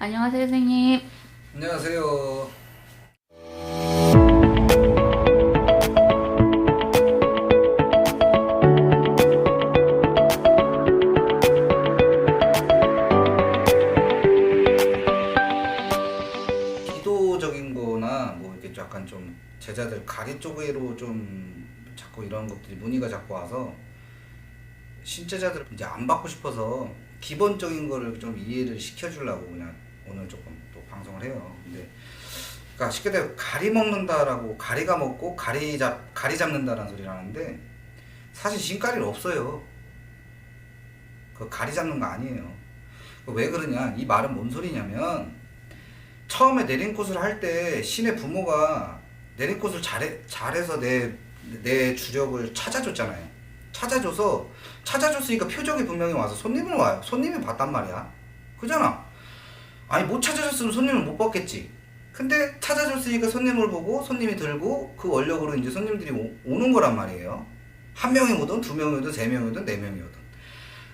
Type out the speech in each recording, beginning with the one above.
안녕하세요, 선생님. 안녕하세요. 뭐 제자들 가리 쪽으로 좀 자꾸 이런 것들이 문의가 자꾸 와서 신제자들 이제 안 받고 싶어서 기본적인 거를 좀 이해를 시켜주려고 그냥 오늘 조금 또 방송을 해요. 근데 그러니까 쉽게 되면 가리 먹는다라고 가리가 먹고 가리 잡 가리 잡는다라는 소리를 하는데 사실 신가리는 없어요. 그 가리 잡는 거 아니에요. 그왜 그러냐? 이 말은 뭔 소리냐면 처음에 내린꽃을 할 때 신의 부모가 내린꽃을 잘해, 잘해서 내, 내 주력을 찾아줬잖아요. 찾아줘서, 찾아줬으니까 표적이 분명히 와서 손님은 와요. 손님이 봤단 말이야. 그잖아. 아니, 못 찾아줬으면 손님을 못 받겠지. 근데 찾아줬으니까 손님을 보고 손님이 들고 그 원력으로 이제 손님들이 오, 오는 거란 말이에요. 한 명이 오든 두 명이 오든 세 명이 오든 네 명이 오든.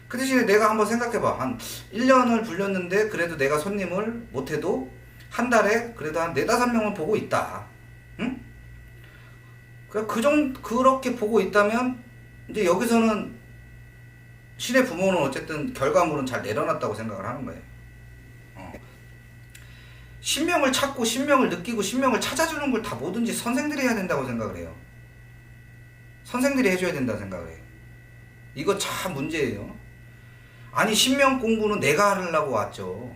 그 대신에 내가 한번 생각해봐. 한 1년을 불렸는데 그래도 내가 손님을 못해도 한 달에 그래도 한 네다섯 명을 보고 있다. 응? 그, 그 정, 그렇게 보고 있다면, 이제 여기서는 신의 부모는 어쨌든 결과물은 잘 내려놨다고 생각을 하는 거예요. 어. 신명을 찾고, 신명을 느끼고, 신명을 찾아주는 걸 다 뭐든지 선생들이 해야 된다고 생각을 해요. 선생들이 해줘야 된다고 생각을 해요. 이거 참 문제예요. 아니, 신명 공부는 내가 하려고 왔죠.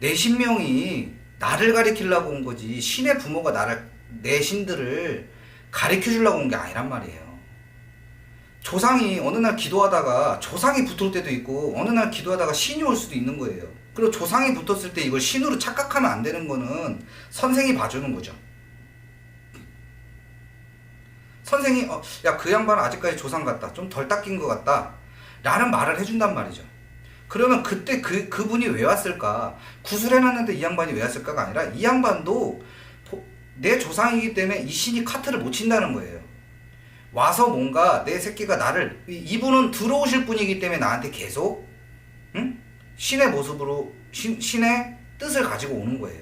내 신명이 나를 가리키려고 온 거지 신의 부모가 나를 내 신들을 가리켜 주려고 온 게 아니란 말이에요. 조상이 어느 날 기도하다가 조상이 붙을 때도 있고 어느 날 기도하다가 신이 올 수도 있는 거예요. 그리고 조상이 붙었을 때 이걸 신으로 착각하면 안 되는 거는 선생이 봐주는 거죠. 선생이 어, 야그 양반은 아직까지 조상 같다. 좀 덜 닦인 것 같다. 라는 말을 해준단 말이죠. 그러면 그때 그, 그분이 왜 왔을까? 구슬해놨는데 이 양반이 왜 왔을까가 아니라 이 양반도 보- 내 조상이기 때문에 이 신이 카트를 못 친다는 거예요. 와서 뭔가 내 새끼가 나를, 이- 이분은 들어오실 분이기 때문에 나한테 계속, 응? 신의 모습으로, 신, 신의 뜻을 가지고 오는 거예요.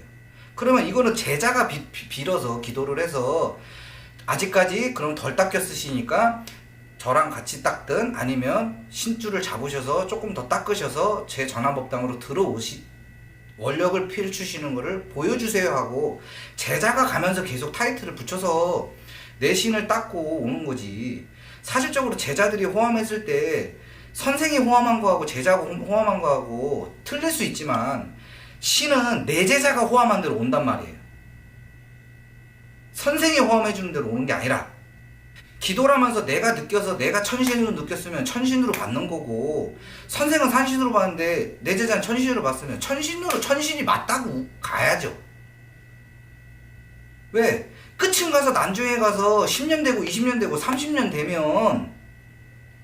그러면 이거는 제자가 비, 비- 빌어서 기도를 해서 아직까지 그럼 덜 닦였으시니까 저랑 같이 닦든 아니면 신줄을 잡으셔서 조금 더 닦으셔서 제 전화법당으로 들어오시 원력을 펼치시는 거를 보여주세요 하고 제자가 가면서 계속 타이틀을 붙여서 내 신을 닦고 오는 거지 사실적으로 제자들이 호함했을 때 선생이 호함한 거하고 제자가 호- 호함한 거하고 틀릴 수 있지만 신은 내 제자가 호함한 대로 온단 말이에요 선생이 호함해 주는 대로 오는 게 아니라 기도라면서 내가 느껴서 내가 천신으로 느꼈으면 천신으로 받는 거고 선생은 산신으로 봤는데 내 제자는 천신으로 봤으면 천신으로 천신이 맞다고 가야죠. 왜? 끝은 가서 난중에 가서 10년 되고 20년 되고 30년 되면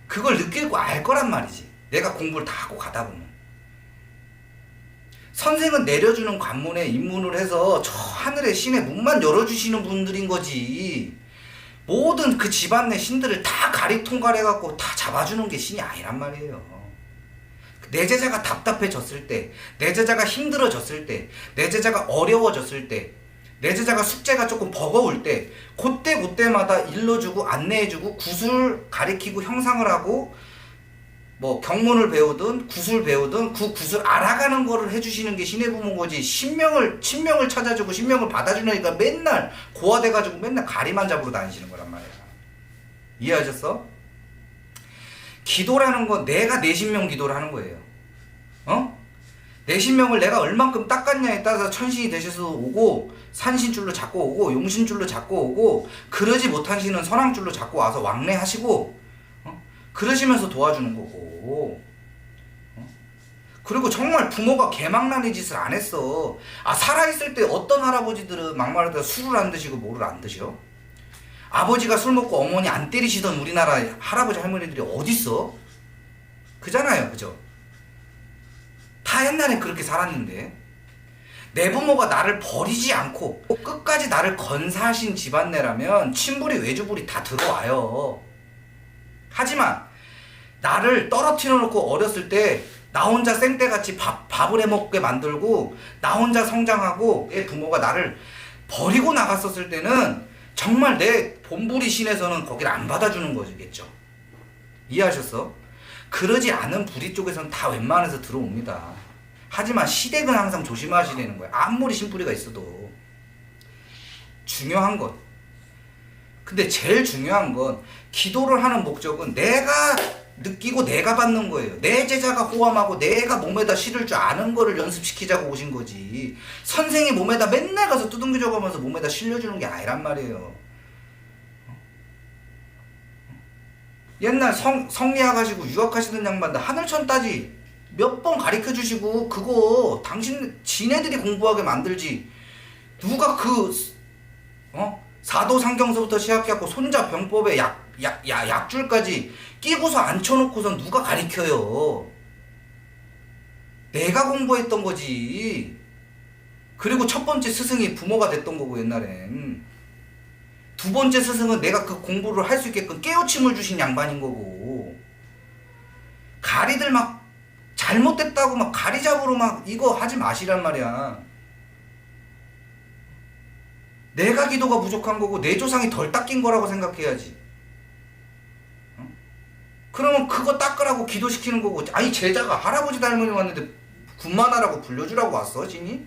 그걸 느끼고 알 거란 말이지. 내가 공부를 다 하고 가다 보면. 선생은 내려주는 관문에 입문을 해서 저 하늘의 신의 문만 열어주시는 분들인 거지. 모든 그 집안 내 신들을 다 가리 통과해갖고 다 잡아주는 게 신이 아니란 말이에요. 내 제자가 답답해졌을 때, 내 제자가 힘들어졌을 때, 내 제자가 어려워졌을 때, 내 제자가 숙제가 조금 버거울 때, 그때 그때마다 일러주고 안내해주고 구슬 가리키고 형상을 하고 뭐 경문을 배우든 구슬 배우든 그 구슬 알아가는 거를 해주시는 게 신의 부모인 거지 신명을 친명을 찾아주고 신명을 받아주니까 맨날 고아돼가지고 맨날 가리만 잡으러 다니시는 거란 말이야 이해하셨어? 기도라는 건 내가 내 신명 기도를 하는 거예요 어? 내 신명을 내가 얼만큼 닦았냐에 따라서 천신이 되셔서 오고 산신줄로 잡고 오고 용신줄로 잡고 오고 그러지 못한 신은 선왕줄로 잡고 와서 왕래하시고 어? 그러시면서 도와주는 거고 어? 그리고 정말 부모가 개망나니 짓을 안 했어 아 살아있을 때 어떤 할아버지들은 막말하다 술을 안 드시고 뭐를 안 드셔? 아버지가 술 먹고 어머니 안 때리시던 우리나라 할아버지 할머니들이 어딨어? 그잖아요 그죠? 다 옛날엔 그렇게 살았는데 내 부모가 나를 버리지 않고 끝까지 나를 건사하신 집안내라면 친부리 외주부리 다 들어와요. 하지만 나를 떨어뜨려 놓고 어렸을 때 나 혼자 생떼같이 밥, 밥을 해먹게 만들고 나 혼자 성장하고 내 부모가 나를 버리고 나갔었을 때는 정말 내 본부리 신에서는 거기를 안 받아주는 거겠죠. 이해하셨어? 그러지 않은 부리 쪽에서는 다 웬만해서 들어옵니다. 하지만 시댁은 항상 조심하시라는 거야. 아무리 신부리가 있어도. 중요한 것. 근데 제일 중요한 건 기도를 하는 목적은 내가 느끼고 내가 받는 거예요. 내 제자가 호함하고 내가 몸에다 실을 줄 아는 거를 연습시키자고 오신 거지. 선생이 몸에다 맨날 가서 두둥겨 가면서 몸에다 실려주는 게 아니란 말이에요. 옛날 성, 성리학 하시고 유학 하시던 양반들 하늘천 따지 몇 번 가르쳐 주시고 그거 당신 지네들이 공부하게 만들지. 누가 그 어? 사도 상경서부터 시작해갖고 손자 병법에 약, 약, 약, 약줄까지 끼고서 앉혀놓고선 누가 가르쳐요? 내가 공부했던 거지. 그리고 첫 번째 스승이 부모가 됐던 거고 옛날엔. 두 번째 스승은 내가 그 공부를 할 수 있게끔 깨우침을 주신 양반인 거고. 가리들 막 잘못됐다고 막 가리 잡으러 막 이거 하지 마시란 말이야 내가 기도가 부족한 거고 내 조상이 덜 닦인 거라고 생각해야지 어? 그러면 그거 닦으라고 기도시키는 거고 아니 제자가 할아버지 닮은이 왔는데 군만하라고 불려주라고 왔어 진이?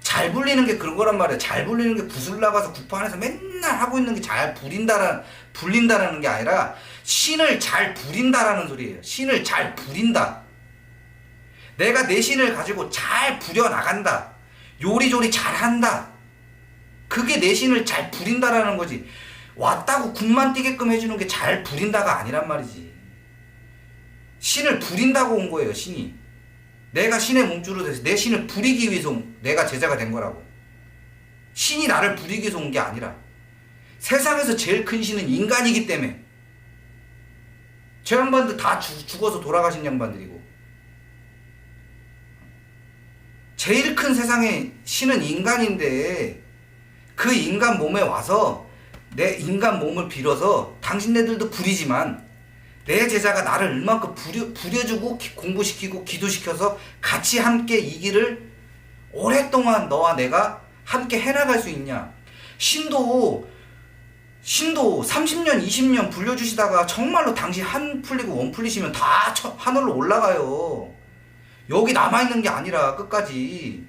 잘 불리는 게 그런 거란 말이야. 잘 불리는 게 구슬 나가서 구판에서 맨날 하고 있는 게 잘 부린다라 불린다라는 게 아니라 신을 잘 부린다라는 소리예요. 신을 잘 부린다. 내가 내 신을 가지고 잘 부려 나간다. 요리조리 잘한다. 그게 내 신을 잘 부린다라는 거지. 왔다고 군만 뛰게끔 해주는 게 잘 부린다가 아니란 말이지. 신을 부린다고 온 거예요, 신이. 내가 신의 몸주로 돼서 내 신을 부리기 위해서 온- 내가 제자가 된 거라고. 신이 나를 부리기 위해서 온 게 아니라 세상에서 제일 큰 신은 인간이기 때문에 저 양반들 다 죽- 죽어서 돌아가신 양반들이고 제일 큰 세상의 신은 인간인데 그 인간 몸에 와서 내 인간 몸을 빌어서 당신네들도 부리지만 내 제자가 나를 얼마큼 부려, 부려주고 기- 공부시키고 기도시켜서 같이 함께 이 길을 오랫동안 너와 내가 함께 해나갈 수 있냐. 신도, 신도 30년, 20년 불려주시다가 정말로 당신 한 풀리고 원 풀리시면 다 저- 하늘로 올라가요. 여기 남아있는 게 아니라 끝까지.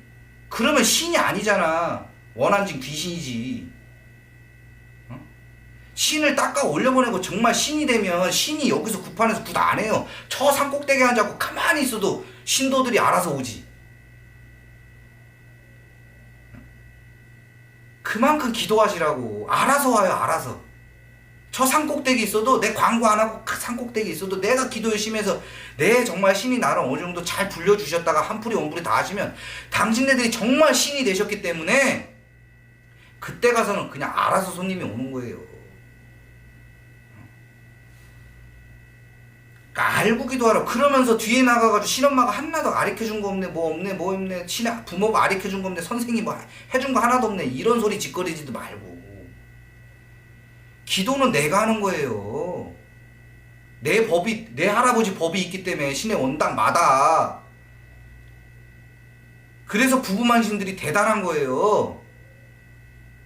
그러면 신이 아니잖아. 원한진 귀신이지. 신을 닦아 올려보내고 정말 신이 되면 신이 여기서 구판에서 굿 안 해요. 저 산 꼭대기 앉아고 가만히 있어도 신도들이 알아서 오지. 그만큼 기도하시라고. 알아서 와요, 알아서. 저 산꼭대기 있어도 내 광고 안 하고 그 산꼭대기 있어도 내가 기도 열심히 해서 내 정말 신이 나를 어느 정도 잘 불려주셨다가 한풀이 원풀이 다 하시면 당신네들이 정말 신이 되셨기 때문에 그때 가서는 그냥 알아서 손님이 오는 거예요. 그러니까 알고 기도하라. 그러면서 뒤에 나가가지고 신엄마가 하나도 가르쳐준 거 없네, 뭐 없네, 뭐 없네, 신 부모가 가르쳐준 거 없네, 선생이 뭐 해준 거 하나도 없네. 이런 소리 짓거리지도 말고. 기도는 내가 하는 거예요. 내 법이, 내 할아버지 법이 있기 때문에 신의 원당마다. 그래서 부부만신들이 대단한 거예요.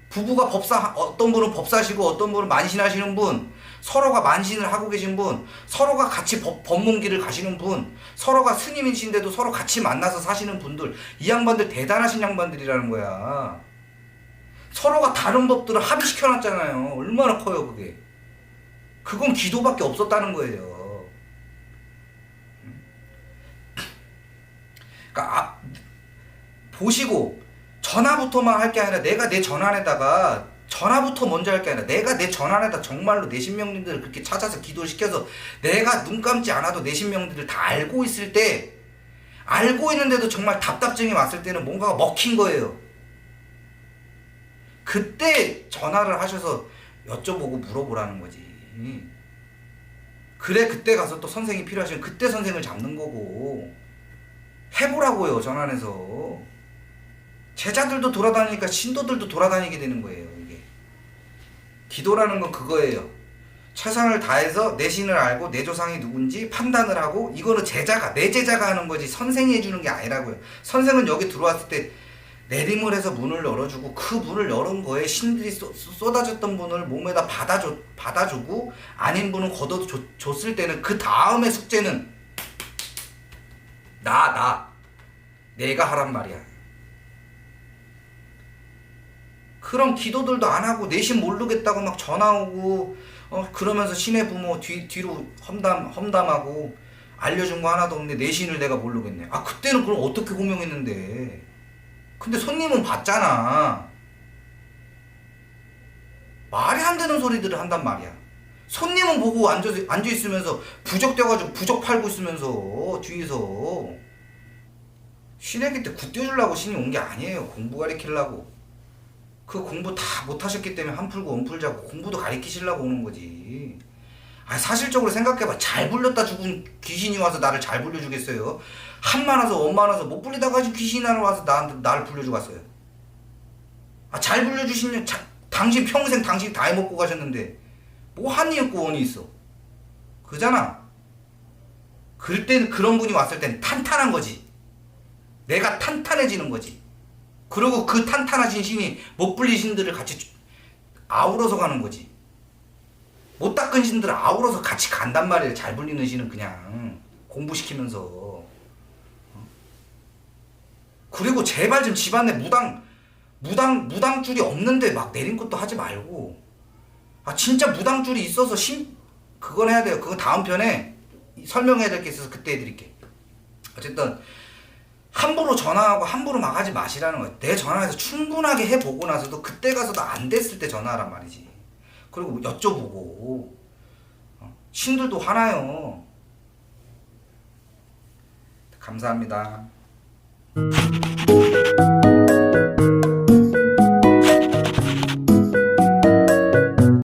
부부가 법사, 어떤 분은 법사시고 어떤 분은 만신하시는 분, 서로가 만신을 하고 계신 분, 서로가 같이 법, 법문기를 가시는 분, 서로가 스님이신데도 서로 같이 만나서 사시는 분들, 이 양반들 대단하신 양반들이라는 거야. 서로가 다른 법들을 합의시켜놨잖아요. 얼마나 커요, 그게. 그건 기도밖에 없었다는 거예요. 그러니까 아, 보시고 전화부터만 할 게 아니라 내가 내 전환에다가 전화부터 먼저 할 게 아니라 내가 내 전환에다 정말로 내 신명들을 그렇게 찾아서 기도시켜서 내가 눈 감지 않아도 내 신명들을 다 알고 있을 때 알고 있는데도 정말 답답증이 왔을 때는 뭔가가 먹힌 거예요. 그때 전화를 하셔서 여쭤보고 물어보라는 거지. 그래 그때 가서 또 선생이 필요하시면 그때 선생을 잡는 거고 해보라고요 전환해서 제자들도 돌아다니니까 신도들도 돌아다니게 되는 거예요 이게 기도라는 건 그거예요 최선을 다해서 내 신을 알고 내 조상이 누군지 판단을 하고 이거는 제자가 내 제자가 하는 거지 선생이 해주는 게 아니라고요. 선생은 여기 들어왔을 때 내림을 해서 문을 열어주고 그 문을 열은 거에 신들이 쏟- 쏟아졌던 분을 몸에다 받아줘, 받아주고 아닌 분은 걷어줬을 때는 그 다음에 숙제는 나, 나. 내가 하란 말이야. 그런 기도들도 안 하고 내신 모르겠다고 막 전화 오고 어 그러면서 신의 부모 뒤 뒤로 험담 험담하고 알려준 거 하나도 없는데 내신을 내가 모르겠네. 아 그때는 그럼 어떻게 호명했는데? 근데 손님은 봤잖아. 말이 안 되는 소리들을 한단 말이야. 손님은 보고 앉아 앉아 있으면서 부적돼가지고 부적 팔고 있으면서 뒤에서 신에게 때 굿띄워주려고 신이 온 게 아니에요. 공부 가리키려고. 그 공부 다 못하셨기 때문에 한 풀고 원 풀자고 공부도 가리키시려고 오는 거지. 아 사실적으로 생각해봐. 잘 불렸다 죽은 귀신이 와서 나를 잘 불려주겠어요. 한 많아서 원 많아서 못 불리다가 지금 귀신이 나를 와서 나한테 나를 불려주고 갔어요. 아 잘 불려주시면 자, 당신 평생 당신 다 해먹고 가셨는데 뭐 한이 없고 원이 있어. 그잖아. 그럴 때는 그런 분이 왔을 땐 탄탄한 거지. 내가 탄탄해지는 거지. 그리고 그 탄탄하신 신이 못 불린 신들을 같이 주- 아우러서 가는 거지. 못 닦은 신들을 아우러서 같이 간단 말이에요. 잘 불리는 신은 그냥 공부시키면서. 어? 그리고 제발 좀 집안에 무당, 무당, 무당줄이 없는데 막 내린 것도 하지 말고. 아, 진짜 무당줄이 있어서 신, 그건 해야 돼요. 그거 다음 편에 설명해야 될 게 있어서 그때 해드릴게. 어쨌든, 함부로 전화하고 함부로 막 하지 마시라는 거예요. 내 전화해서 충분하게 해보고 나서도 그때 가서도 안 됐을 때 전화하란 말이지. 그리고 여쭤보고 어, 신들도 화나요. 감사합니다. Thank you.